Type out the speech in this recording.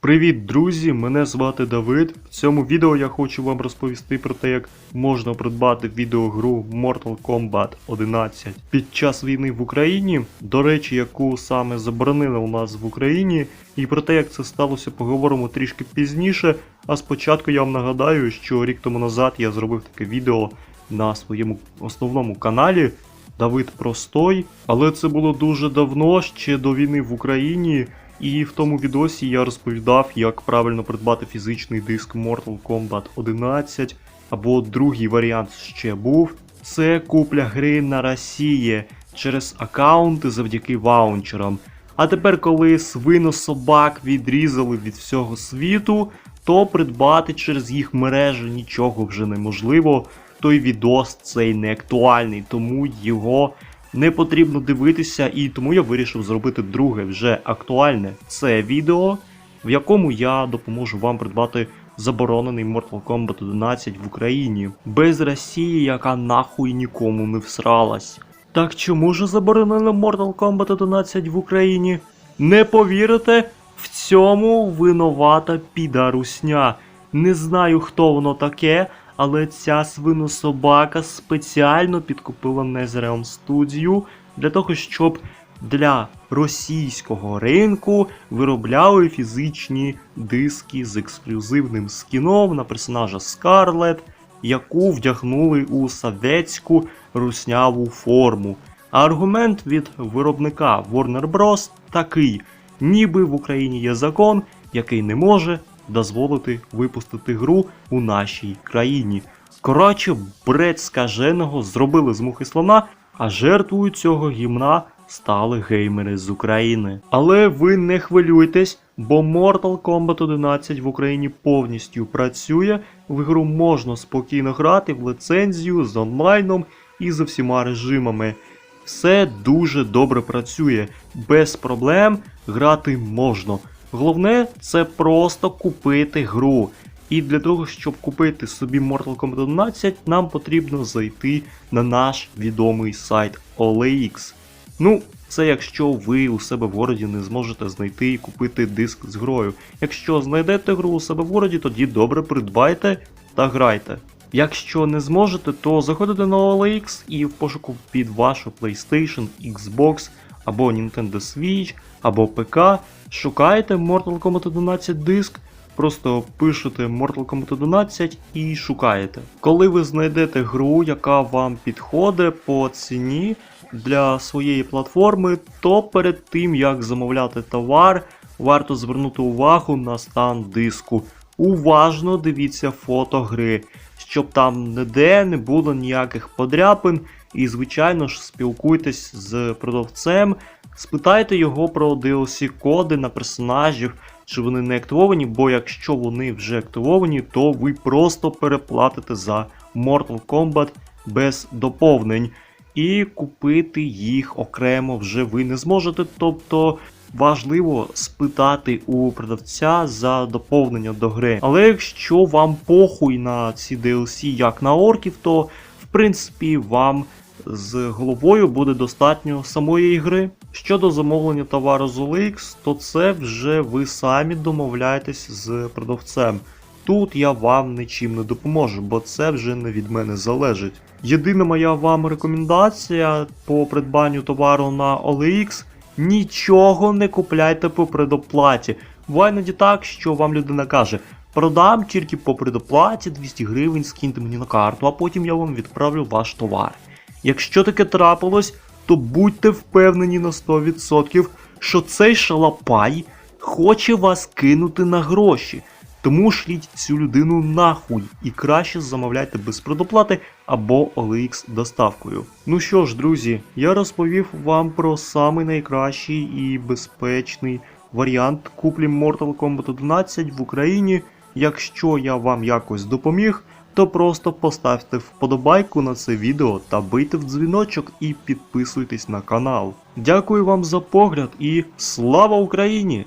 Привіт, друзі! Мене звати Давид. В цьому відео я хочу вам розповісти про те, як можна придбати відеогру Mortal Kombat 11 під час війни в Україні. До речі, яку саме заборонили у нас в Україні, і про те, як це сталося, поговоримо трішки пізніше. А спочатку я вам нагадаю, що рік тому назад я зробив таке відео на своєму основному каналі. Давид Простой, але це було дуже давно, ще до війни в Україні. І в тому відосі я розповідав, як правильно придбати фізичний диск Mortal Kombat 11, або другий варіант ще був. Це купля гри на Росії через аккаунти завдяки ваунчерам. А тепер, коли свинособак відрізали від всього світу, то придбати через їх мережі нічого вже неможливо. Той відос цей не актуальний, тому його не потрібно дивитися, і тому я вирішив зробити друге вже актуальне це відео, в якому я допоможу вам придбати заборонений Mortal Kombat 11 в Україні без Росії, яка нахуй нікому не всралась. Так чому ж заборонено Mortal Kombat 11 в Україні? Не повірите, в цьому винувата підарусня. Не знаю, хто воно таке, але ця свинособака спеціально підкупила Незреум студію для того, щоб для російського ринку виробляли фізичні диски з ексклюзивним скіном на персонажа Скарлет, яку вдягнули у советську русняву форму. А аргумент від виробника Warner Bros. такий: ніби в Україні є закон, який не може дозволити випустити гру у нашій країні. Коротше, бред скаженого зробили з мухи слона, а жертвою цього гімна стали геймери з України. Але ви не хвилюйтесь, бо Mortal Kombat 11 в Україні повністю працює. В ігру можна спокійно грати в лицензію з онлайном і з всіма режимами. Все дуже добре працює, без проблем грати можна. Головне це просто купити гру. І для того, щоб купити собі Mortal Kombat 11, нам потрібно зайти на наш відомий сайт OLX. Ну, це якщо ви у себе в городі не зможете знайти і купити диск з грою. Якщо знайдете гру у себе в городі, тоді добре придбайте та грайте. Якщо не зможете, то заходите на OLX і в пошуку під вашу PlayStation, Xbox або Nintendo Switch, або ПК шукаєте Mortal Kombat 11 диск, просто пишете Mortal Kombat 11 і шукаєте. Коли ви знайдете гру, яка вам підходить по ціні для своєї платформи, то перед тим як замовляти товар, варто звернути увагу на стан диску. Уважно дивіться фото гри, щоб там ніде не було ніяких подряпин. І, звичайно ж, спілкуйтесь з продавцем, спитайте його про DLC коди на персонажів, чи вони не активовані, бо якщо вони вже активовані, то ви просто переплатите за Mortal Kombat без доповнень. І купити їх окремо вже ви не зможете. Тобто важливо спитати у продавця за доповнення до гри. Але якщо вам похуй на ці DLC як на орків, то принципі вам з головою буде достатньо самої гри. Щодо замовлення товару з OLX, то це вже ви самі домовляєтесь з продавцем. Тут я вам нічим не допоможу, бо це вже не від мене залежить. Єдина моя вам рекомендація по придбанню товару на OLX нічого не купляйте по предоплаті. Буває іноді так, що вам людина каже: продам тільки по предоплаті 200 гривень, скиньте мені на карту, а потім я вам відправлю ваш товар. Якщо таке трапилось, то будьте впевнені на 100%, що цей шалапай хоче вас кинути на гроші. Тому шліть цю людину нахуй і краще замовляйте без предоплати або OLX доставкою. Ну що ж, друзі, я розповів вам про самий найкращий і безпечний варіант куплі Mortal Kombat 11 в Україні. Якщо я вам якось допоміг, то просто поставте вподобайку на це відео та бийте в дзвіночок і підписуйтесь на канал. Дякую вам за погляд і слава Україні!